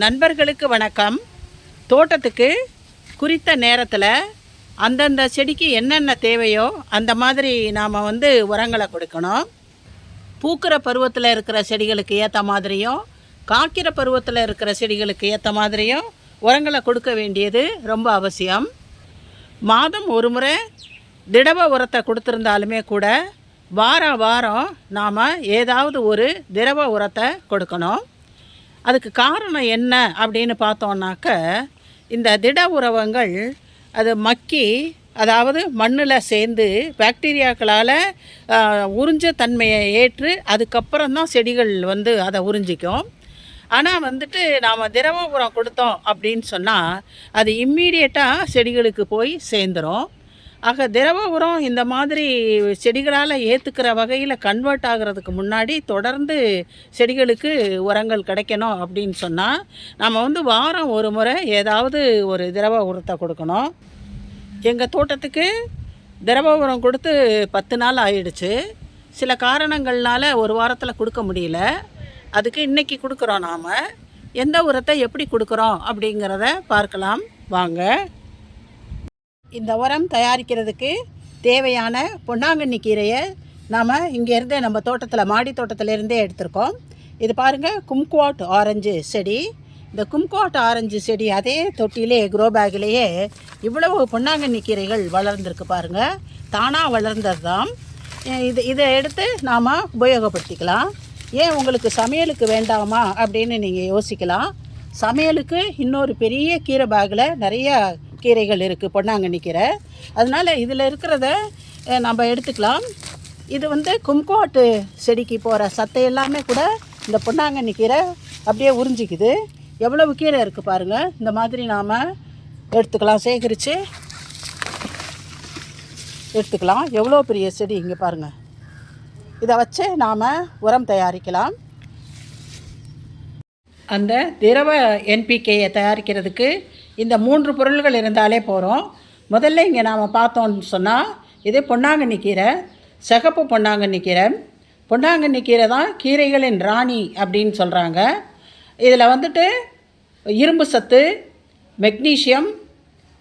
நண்பர்களுக்கு வணக்கம். தோட்டத்துக்கு குறித்த நேரத்தில் அந்தந்த செடிக்கு என்னென்ன தேவையோ அந்த மாதிரி நாம் வந்து உரங்களை கொடுக்கணும். பூக்கிற பருவத்தில் இருக்கிற செடிகளுக்கு ஏற்ற மாதிரியும் காய்க்கிற பருவத்தில் இருக்கிற செடிகளுக்கு ஏற்ற மாதிரியும் உரங்களை கொடுக்க வேண்டியது ரொம்ப அவசியம். மாதம் ஒரு முறை திடவ உரத்தை கொடுத்துருந்தாலுமே கூட வார வாரம் நாம் ஏதாவது ஒரு திரவ உரத்தை கொடுக்கணும். அதுக்கு காரணம் என்ன அப்படின்னு பார்த்தோன்னாக்க இந்த திட உரவங்கள் அது மக்கி அதாவது மண்ணில் சேர்ந்து பாக்டீரியாக்களால் உறிஞ்ச தன்மையை ஏற்று அதுக்கப்புறம் தான் செடிகள் வந்து அதை உறிஞ்சிக்கும். ஆனால் வந்துட்டு நாம் திரவ உரம் கொடுத்தோம் அப்படின்னு சொன்னால் அது இம்மீடியட்டாக செடிகளுக்கு போய் சேர்ந்துடும் ஆக திரவ உரம் இந்த மாதிரி செடிகளால் ஏற்றுக்கிற வகையில் கன்வெர்ட் ஆகிறதுக்கு முன்னாடி தொடர்ந்து செடிகளுக்கு உரங்கள் கிடைக்கணும் அப்படின்னு சொன்னால் நம்ம வந்து வாரம் ஒரு முறை ஏதாவது ஒரு திரவ உரத்தை கொடுக்கணும். எங்கள் தோட்டத்துக்கு திரவ உரம் கொடுத்து பத்து நாள் ஆயிடுச்சு. சில காரணங்கள்னால் ஒரு வாரத்தில் கொடுக்க முடியல. அதுக்கு இன்றைக்கி கொடுக்குறோம் நாம். எந்த உரத்தை எப்படி கொடுக்குறோம் அப்படிங்கிறத பார்க்கலாம். வாங்க. இந்த உரம் தயாரிக்கிறதுக்கு தேவையான பொன்னாங்கண்ணி கீரையை நாம் இங்கேருந்து நம்ம தோட்டத்தில் மாடி தோட்டத்திலேருந்தே எடுத்திருக்கோம். இது பாருங்கள் கும்குவாட் ஆரஞ்சு செடி. இந்த கும்குவாட் ஆரஞ்சு செடி அதே தொட்டிலே க்ரோ பேக்லேயே இவ்வளவு பொன்னாங்கண்ணி கீரைகள் வளர்ந்துருக்கு பாருங்கள் தானாக வளர்ந்தது தான் இது இதை எடுத்து நாம் உபயோகப்படுத்திக்கலாம். ஏன் உங்களுக்கு சமையலுக்கு வேண்டாமா அப்படின்னு நீங்கள் யோசிக்கலாம். சமையலுக்கு இன்னொரு பெரிய கீரை பேக்கில் நிறைய கீரைகள் இருக்குது பொன்னாங்கண்ணி கீரை. அதனால் இதில் இருக்கிறத நம்ம எடுத்துக்கலாம். இது வந்து கும்கோட்டு செடிக்கு போகிற சத்தை எல்லாமே கூட இந்த பொன்னாங்கண்ணி கீரை அப்படியே உறிஞ்சிக்குது. எவ்வளவு கீரை இருக்குது பாருங்கள் இந்த மாதிரி நாம் எடுத்துக்கலாம். சேகரித்து எடுத்துக்கலாம். எவ்வளோ பெரிய செடி இங்கே பாருங்கள் இதை வச்சு நாம் உரம் தயாரிக்கலாம். அந்த திரவ என்பிகேயை தயாரிக்கிறதுக்கு இந்த மூன்று பொருள்கள் இருந்தாலே போகிறோம் முதல்ல இங்கே நாம் பார்த்தோம்னு சொன்னால் இது பொன்னாங்கண்ணி கீரை சிகப்பு பொன்னாங்கண்ணி கீரை. பொன்னாங்கண்ணி கீரை தான் கீரைகளின் ராணி அப்படின்னு சொல்கிறாங்க இதில் வந்துட்டு இரும்பு சத்து மெக்னீசியம்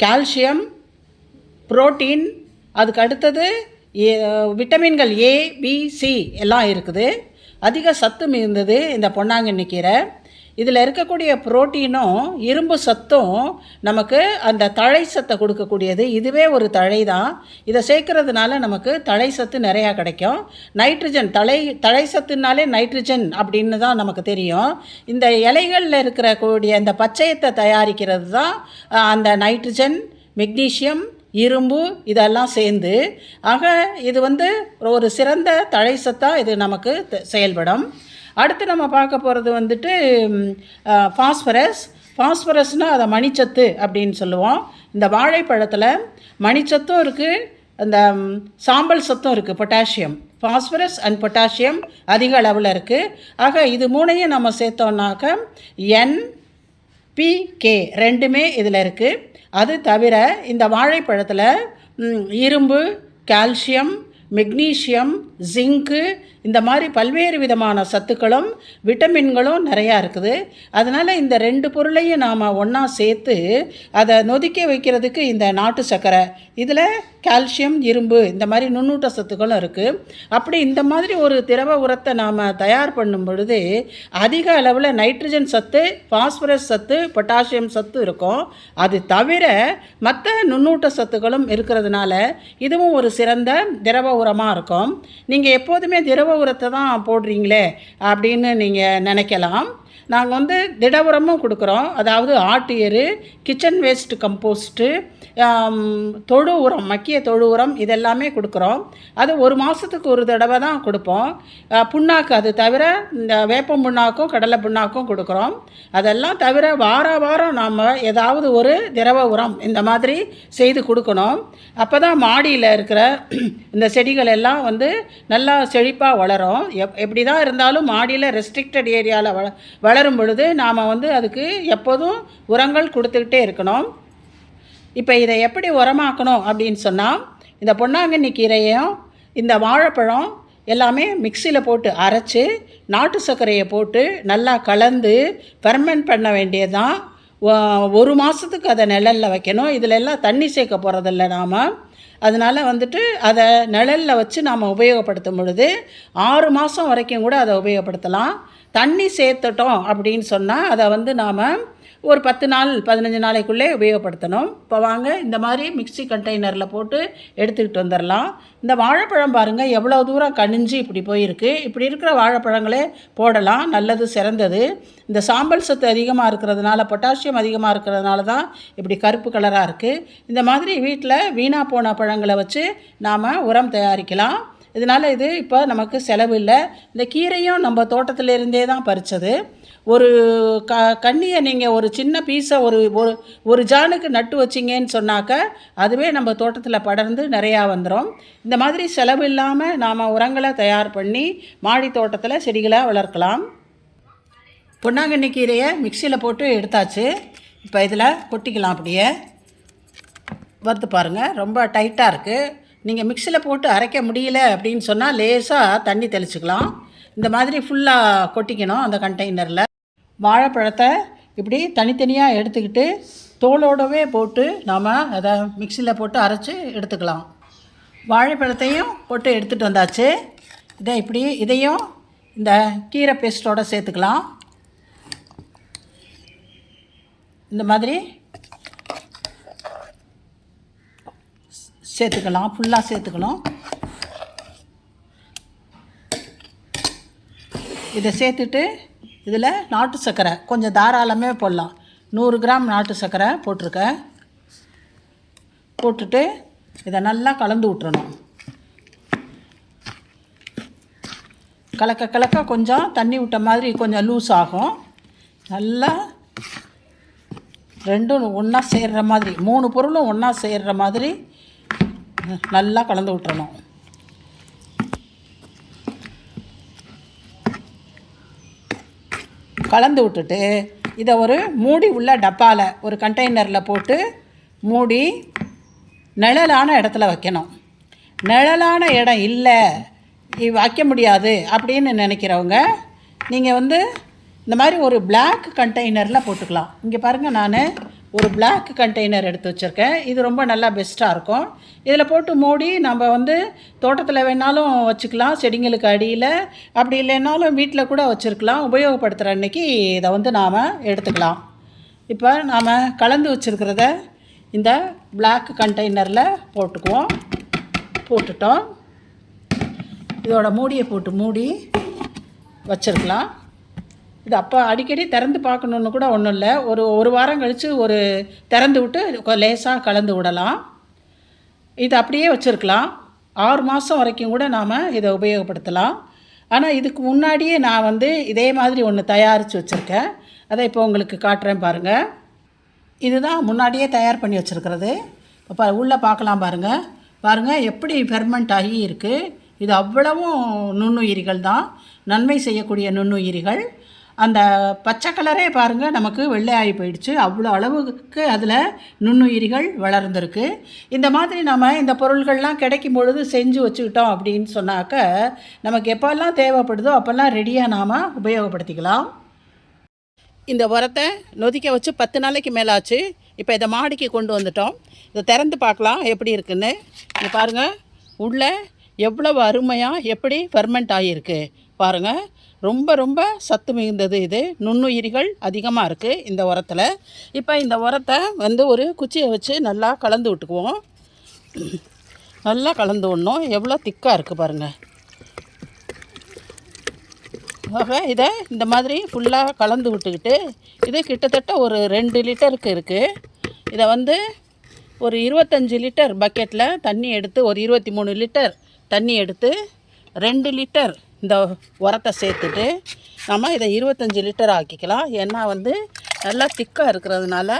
கால்சியம் புரோட்டீன் அதுக்கு அடுத்தது ஏ- விட்டமின்கள் ஏ பி சி எல்லாம் இருக்குது. அதிக சத்து மிகுந்தது இந்த பொன்னாங்கண்ணி கீரை. இதில் இருக்கக்கூடிய புரோட்டீனும் இரும்பு சத்தும் நமக்கு அந்த தழை சத்தை கொடுக்கக்கூடியது. இதுவே ஒரு தழை தான். இதை சேர்க்கறதுனால நமக்கு தழை சத்து நிறையா கிடைக்கும். நைட்ரஜன் தழை தழை சத்துனாலே நைட்ரஜன் அப்படின்னு தான் நமக்கு தெரியும். இந்த இலைகளில் இருக்கிற கூடிய இந்த பச்சையத்தை தயாரிக்கிறது தான் அந்த நைட்ரஜன் மெக்னீசியம் இரும்பு இதெல்லாம் சேர்ந்து. ஆக இது வந்து ஒரு சிறந்த தழை சத்தாக இது நமக்கு செயல்படும். அடுத்து நம்ம பார்க்க போகிறது வந்துட்டு ஃபாஸ்பரஸ் ஃபாஸ்பரஸ்னால் அதை மணிச்சத்து அப்படின்னு சொல்லுவோம். இந்த வாழைப்பழத்தில் மணிச்சத்தும் இருக்குது அந்த சாம்பல் சத்தும் இருக்குது பொட்டாசியம் ஃபாஸ்பரஸ் அண்ட் பொட்டாசியம் அதிக அளவில் இருக்குது ஆக இது மூணையும் நம்ம சேர்த்தோம்னாக்க என் பிகே ரெண்டுமே இதில் இருக்குது அது தவிர இந்த வாழைப்பழத்தில் இரும்பு கால்சியம் மெக்னீசியம் ஜிங்க்கு இந்த மாதிரி பல்வேறு விதமான சத்துக்களும் விட்டமின்களும் நிறையா இருக்குது. அதனால் இந்த ரெண்டு பொருளையும் நாம் ஒன்றா சேர்த்து அதை நொதிக்க வைக்கிறதுக்கு இந்த நாட்டு சர்க்கரை இதில் கால்சியம் இரும்பு இந்த மாதிரி நுண்ணூட்ட சத்துக்களும் இருக்குது அப்படி இந்த மாதிரி ஒரு திரவ உரத்தை நாம் தயார் பண்ணும் பொழுது அதிக அளவில் நைட்ரஜன் சத்து பாஸ்பரஸ் சத்து பொட்டாசியம் சத்து இருக்கும். அது தவிர மற்ற நுண்ணூட்ட சத்துக்களும் இருக்கிறதுனால இதுவும் ஒரு சிறந்த திரவ உரமாக இருக்கும். நீங்கள் எப்போதுமே திரவ உரத்தை தான் போடுறீங்களே அப்படின்னு நீங்கள் நினைக்கலாம். நாங்கள் வந்து திட உரமும் கொடுக்குறோம். அதாவது ஆட்டு எரு கிச்சன் வேஸ்ட் கம்போஸ்ட்டு தொழு உரம் மக்கிய தொழு உரம் இதெல்லாமே கொடுக்குறோம். அது ஒரு மாதத்துக்கு ஒரு தடவை தான் கொடுப்போம். புண்ணாக்கு அது தவிர இந்த வேப்பம் புண்ணாக்கும் கடலை புண்ணாக்கும் கொடுக்குறோம். அதெல்லாம் தவிர வார வாரம் நாம் ஏதாவது ஒரு திரவ உரம் இந்த மாதிரி செய்து கொடுக்கணும். அப்போ தான் மாடியில் இருக்கிற இந்த செடிகள் எல்லாம் வந்து நல்லா செழிப்பாக வளரும். எப் எப்படி தான் இருந்தாலும் மாடியில் ரெஸ்ட்ரிக்டட் ஏரியாவில் வள வளரும் பொழுது நாம் வந்து அதுக்கு எப்போதும் உரங்கள் கொடுத்துக்கிட்டே இருக்கணும். இப்போ இதை எப்படி உரமாக்கணும் அப்படின்னு சொன்னால் இந்த பொன்னாங்கண்ணி கீரையும் இந்த வாழைப்பழம் எல்லாமே மிக்சியில் போட்டு அரைச்சி நாட்டு சர்க்கரையை போட்டு நல்லா கலந்து ஃபெர்மெண்ட் பண்ண வேண்டியது தான் ஒரு மாதத்துக்கு அதை நிழலில் வைக்கணும். இதில் எல்லாம் தண்ணி சேர்க்க போகிறதில்ல நாம். அதனால் வந்துட்டு அதை நிழலில் வச்சு நாம் உபயோகப்படுத்தும் பொழுது ஆறு மாதம் வரைக்கும் கூட அதை உபயோகப்படுத்தலாம். தண்ணி சேர்த்துட்டோம் அப்படின்னு சொன்னால் அதை வந்து நாம் ஒரு பத்து நாள் பதினஞ்சு நாளைக்குள்ளே உபயோகப்படுத்தணும். இப்போ வாங்க இந்த மாதிரி மிக்ஸி கண்டெய்னரில் போட்டு எடுத்துக்கிட்டு வந்துடலாம் இந்த வாழைப்பழம் பாருங்கள் எவ்வளோ தூரம் கனிஞ்சு இப்படி போயிருக்கு. இப்படி இருக்கிற வாழைப்பழங்களே போடலாம். நல்லது சிறந்தது. இந்த சாம்பல் சத்து அதிகமாக இருக்கிறதுனால பொட்டாசியம் அதிகமாக இருக்கிறதுனால தான் இப்படி கருப்பு கலராக இருக்குது இந்த மாதிரி வீட்டில் வீணாக போன பழங்களை வச்சு நாம் உரம் தயாரிக்கலாம். இதனால் இது இப்போ நமக்கு செலவு இல்லை. இந்த கீரையும் நம்ம தோட்டத்திலிருந்தே தான் பறித்தது ஒரு க கண்ணியை நீங்கள் ஒரு சின்ன பீஸை ஒரு ஒரு ஒரு ஜானுக்கு நட்டு வச்சிங்கன்னு சொன்னாக்க அதுவே நம்ம தோட்டத்தில் படர்ந்து நிறையா வந்துடும் இந்த மாதிரி செலவு இல்லாமல் நாம் உரங்களை தயார் பண்ணி மாடி தோட்டத்தில் செடிகளை வளர்க்கலாம். பொன்னாங்கண்ணி கீரையை மிக்சியில் போட்டு எடுத்தாச்சு. இப்போ இதில் கொட்டிக்கலாம் அப்படியே. வறுத்து பாருங்கள் ரொம்ப டைட்டாக இருக்குது நீங்கள் மிக்சியில் போட்டு அரைக்க முடியல அப்படின்னு சொன்னால் லேசாக தண்ணி தெளிச்சுக்கலாம். இந்த மாதிரி ஃபுல்லாக கொட்டிக்கணும் அந்த கண்டெய்னரில் வாழைப்பழத்தை இப்படி தனித்தனியாக எடுத்துக்கிட்டு தோலோடவே போட்டு நாம் அதை மிக்சியில் போட்டு அரைச்சி எடுத்துக்கலாம். வாழைப்பழத்தையும் போட்டு எடுத்துகிட்டு வந்தாச்சு. இதை இப்படி இதையும் இந்த கீரை பேஸ்ட்டோடு சேர்த்துக்கலாம். இந்த மாதிரி சேர்த்துக்கலாம் ஃபுல்லாக சேர்த்துக்கணும் இதை சேர்த்துட்டு இதில் நாட்டு சர்க்கரை கொஞ்சம் தாராளமே போடலாம். நூறு கிராம் நாட்டு சர்க்கரை போட்டிருக்கேன். போட்டுட்டு இதை நல்லா கலந்து விட்டுறணும். கலக்க கலக்க கொஞ்சம் தண்ணி விட்ட மாதிரி கொஞ்சம் லூஸ் ஆகும். நல்லா ரெண்டும் ஒன்றா சேர்ற மாதிரி மூணு பொருளும் ஒன்றா சேர்ற மாதிரி நல்லா கலந்து விட்டுறணும். கலந்து விட்டுட்டு இதை ஒரு மூடி உள்ள டப்பாவில் ஒரு கண்டெய்னரில் போட்டு மூடி நிழலான இடத்துல வைக்கணும். நிழலான இடம் இல்லை வைக்க முடியாது அப்படின்னு நினைக்கிறவங்க நீங்கள் வந்து இந்த மாதிரி ஒரு பிளாக் கண்டெய்னரில் போட்டுக்கலாம். இங்கே பாருங்கள் நான் ஒரு பிளாக் கண்டெய்னர் எடுத்து வச்சுருக்கேன். இது ரொம்ப நல்லா பெஸ்ட்டாக இருக்கும். இதில் போட்டு மூடி நம்ம வந்து தோட்டத்தில் வேணாலும் வச்சுக்கலாம். செடிங்களுக்கு அடியில். அப்படி இல்லைன்னாலும் வீட்டில் கூட வச்சுருக்கலாம். உபயோகப்படுத்துகிற அன்னைக்கு இதை வந்து நாம் எடுத்துக்கலாம். இப்போ நாம் கலந்து வச்சுருக்கிறத இந்த பிளாக் கண்டெய்னரில் போட்டுக்குவோம். போட்டுட்டோம். இதோட மூடியை போட்டு மூடி வச்சுருக்கலாம். இது அப்போ அடிக்கடி திறந்து பார்க்கணுன்னு கூட ஒன்றும் இல்லை. ஒரு ஒரு வாரம் கழித்து ஒரு திறந்து விட்டு லேசாக கலந்து விடலாம். இது அப்படியே வச்சுருக்கலாம். ஆறு மாதம் வரைக்கும் கூட நாம் இதை உபயோகப்படுத்தலாம். ஆனால் இதுக்கு முன்னாடியே நான் வந்து இதே மாதிரி ஒன்று தயாரித்து வச்சுருக்கேன். அதை இப்போ உங்களுக்கு காட்டுறேன் பாருங்கள் இதுதான் முன்னாடியே தயார் பண்ணி வச்சுருக்கிறது. இப்போ உள்ளே பார்க்கலாம் பாருங்கள் பாருங்கள் எப்படி ஃபெர்மெண்ட் ஆகி இருக்குது இது அவ்வளவும் நுண்ணுயிரிகள் தான். நன்மை செய்யக்கூடிய நுண்ணுயிரிகள். அந்த பச்சை கலரே பாருங்கள் நமக்கு வெள்ளையாகி போயிடுச்சு. அவ்வளோ அளவுக்கு அதில் நுண்ணுயிரிகள் வளர்ந்துருக்கு. இந்த மாதிரி நம்ம இந்த பொருள்கள்லாம் கிடைக்கும் பொழுது செஞ்சு வச்சுக்கிட்டோம் அப்படின்னு சொன்னாக்க நமக்கு எப்போல்லாம் தேவைப்படுதோ அப்போல்லாம் ரெடியாக நாம் உபயோகப்படுத்திக்கலாம். இந்த உரத்தை நொதிக்க வச்சு பத்து நாளைக்கு மேலாச்சு. இப்போ இதை மாடிக்கு கொண்டு வந்துட்டோம். இதை திறந்து பார்க்கலாம் எப்படி இருக்குன்னு. இது பாருங்கள் உள்ளே எவ்வளவு அருமையாக எப்படி ஃபெர்மெண்ட் ஆகியிருக்கு பாருங்கள் ரொம்ப ரொம்ப சத்து மிகுந்தது இது. நுண்ணுயிரிகள் அதிகமாக இருக்குது இந்த உரத்தில். இப்போ இந்த உரத்தை வந்து ஒரு குச்சியை வச்சு நல்லா கலந்து விட்டுக்குவோம். நல்லா கலந்து விடணும். எவ்வளோ திக்காக இருக்குது பாருங்கள் ஆக இதை இந்த மாதிரி ஃபுல்லாக கலந்து விட்டுக்கிட்டு இது கிட்டத்தட்ட ஒரு ரெண்டு லிட்டருக்கு இருக்குது இதை வந்து ஒரு இருபத்தஞ்சி லிட்டர் பக்கெட்டில் தண்ணி எடுத்து ஒரு இருபத்தி மூணு லிட்டர் தண்ணி எடுத்து ரெண்டு லிட்டர் இந்த உரத்தை சேர்த்துட்டு நம்ம இதை இருபத்தஞ்சி லிட்டர் ஆக்கிக்கலாம். ஏன்னா வந்து நல்லா திக்காக இருக்கிறதுனால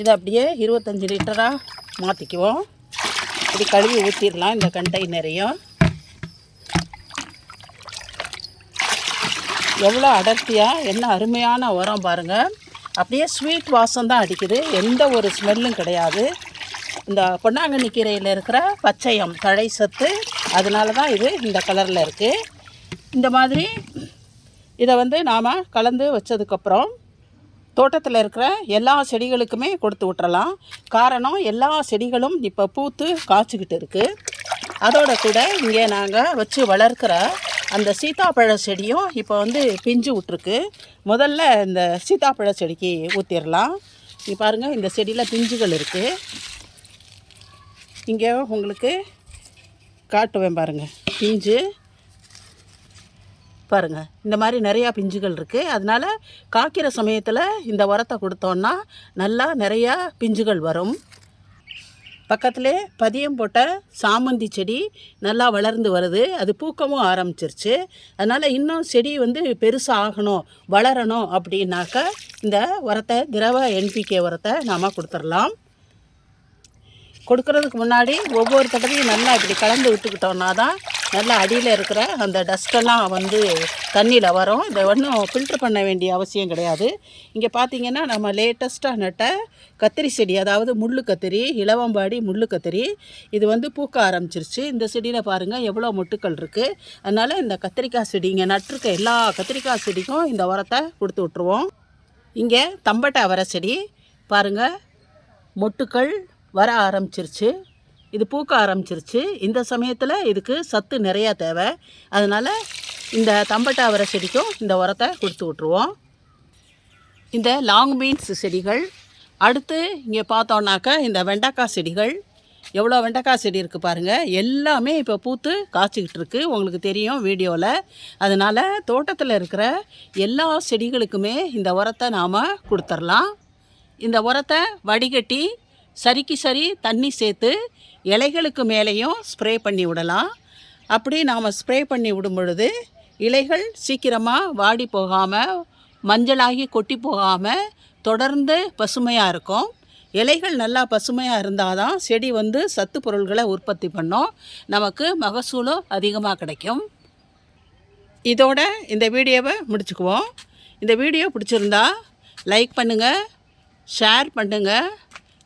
இதை அப்படியே இருபத்தஞ்சி லிட்டராக மாற்றிக்குவோம் இப்படி கழுவி ஊற்றிடலாம் இந்த கண்டெய்னரையும். எவ்வளோ அடர்த்தியாக என்ன அருமையான உரம் பாருங்கள் அப்படியே ஸ்வீட் வாசம் தான் அடிக்குது. எந்த ஒரு ஸ்மெல்லும் கிடையாது. இந்த பொன்னாங்கண்ணி கீரையில் இருக்கிற பச்சையம் தழை சத்து அதனால தான் இது இந்த கலரில் இருக்குது இந்த மாதிரி இதை வந்து நாம் கலந்து வச்சதுக்கப்புறம் தோட்டத்தில் இருக்கிற எல்லா செடிகளுக்குமே கொடுத்து விட்டுறலாம். காரணம் எல்லா செடிகளும் இப்போ பூத்து காய்ச்சிக்கிட்டு இருக்குது அதோட கூட இங்கே நாங்கள் வச்சு வளர்க்குற அந்த சீதாப்பழ செடியும் இப்போ வந்து பிஞ்சு விட்ருக்கு முதல்ல இந்த சீதாப்பழ செடிக்கு ஊற்றிடலாம் இங்கே பாருங்கள் இந்த செடியில் பிஞ்சுகள் இருக்குது இங்கே உங்களுக்கு காட்டுவேன் பாருங்கள் பிஞ்சு. பாருங்கள் இந்த மாதிரி நிறையா பிஞ்சுகள் இருக்குது அதனால் காய்க்கிற சமயத்தில் இந்த உரத்தை கொடுத்தோன்னா நல்லா நிறையா பிஞ்சுகள் வரும். பக்கத்திலே பதியம் போட்ட சாமந்தி செடி நல்லா வளர்ந்து வருது. அது பூக்கவும் ஆரம்பிச்சிருச்சு. அதனால் இன்னும் செடி வந்து பெருசாக ஆகணும் வளரணும் அப்படின்னாக்க இந்த உரத்தை திரவ என்பிகே உரத்தை நாம் கொடுத்துடலாம். கொடுக்கறதுக்கு முன்னாடி ஒவ்வொரு தடவையும் நல்லா இப்படி கலந்து விட்டுக்கிட்டோம்னா தான் நல்லா அடியில் இருக்கிற அந்த டஸ்ட்டெல்லாம் வந்து தண்ணியில் வரும். இதை ஒன்றும் ஃபில்ட்ரு பண்ண வேண்டிய அவசியம் கிடையாது. இங்கே பார்த்தீங்கன்னா நம்ம லேட்டஸ்ட்டாக நட்ட கத்திரி செடி அதாவது முள்ளு கத்திரி இளவம்பாடி முள்ளு கத்திரி இது வந்து பூக்க ஆரம்பிச்சிருச்சு. இந்த செடியில் பாருங்கள் எவ்வளோ மொட்டுக்கள் இருக்குது அதனால் இந்த கத்திரிக்காய் செடி இங்கே நட்டிருக்க எல்லா கத்திரிக்காய் செடிக்கும் இந்த உரத்தை கொடுத்து விட்ருவோம் இங்கே தம்பட்டை அவரை செடி பாருங்கள் மொட்டுக்கள் வர ஆரம்பிச்சிருச்சு. இது பூக்க ஆரம்பிச்சிருச்சு. இந்த சமயத்தில் இதுக்கு சத்து நிறையா தேவை. அதனால் இந்த தம்பட்டை செடிக்கும் இந்த உரத்தை கொடுத்து விட்ருவோம் இந்த லாங் பீன்ஸ் செடிகள் அடுத்து இங்கே பார்த்தோன்னாக்கா இந்த வெண்டைக்காய் செடிகள். எவ்வளோ வெண்டைக்காய் செடி இருக்குது பாருங்கள் எல்லாமே இப்போ பூத்து காய்ச்சிக்கிட்டு இருக்கு. உங்களுக்கு தெரியும் வீடியோவில் அதனால் தோட்டத்தில் இருக்கிற எல்லா செடிகளுக்குமே இந்த உரத்தை நாம் கொடுத்துர்லாம். இந்த உரத்தை வடிகட்டி சரிக்கு சரி தண்ணி சேர்த்து இலைகளுக்கு மேலேயும் ஸ்ப்ரே பண்ணி விடலாம். அப்படி நாம் ஸ்ப்ரே பண்ணி விடும் பொழுது இலைகள் சீக்கிரமாக வாடி போகாமல் மஞ்சளாகி கொட்டி போகாமல் தொடர்ந்து பசுமையாக இருக்கும். இலைகள் நல்லா பசுமையாக இருந்தால் தான் செடி வந்து சத்து பொருள்களை உற்பத்தி பண்ணும். நமக்கு மகசூலும் அதிகமாக கிடைக்கும். இதோட இந்த வீடியோவை முடிச்சுக்குவோம். இந்த வீடியோ பிடிச்சிருந்தா லைக் பண்ணுங்கள் ஷேர் பண்ணுங்கள்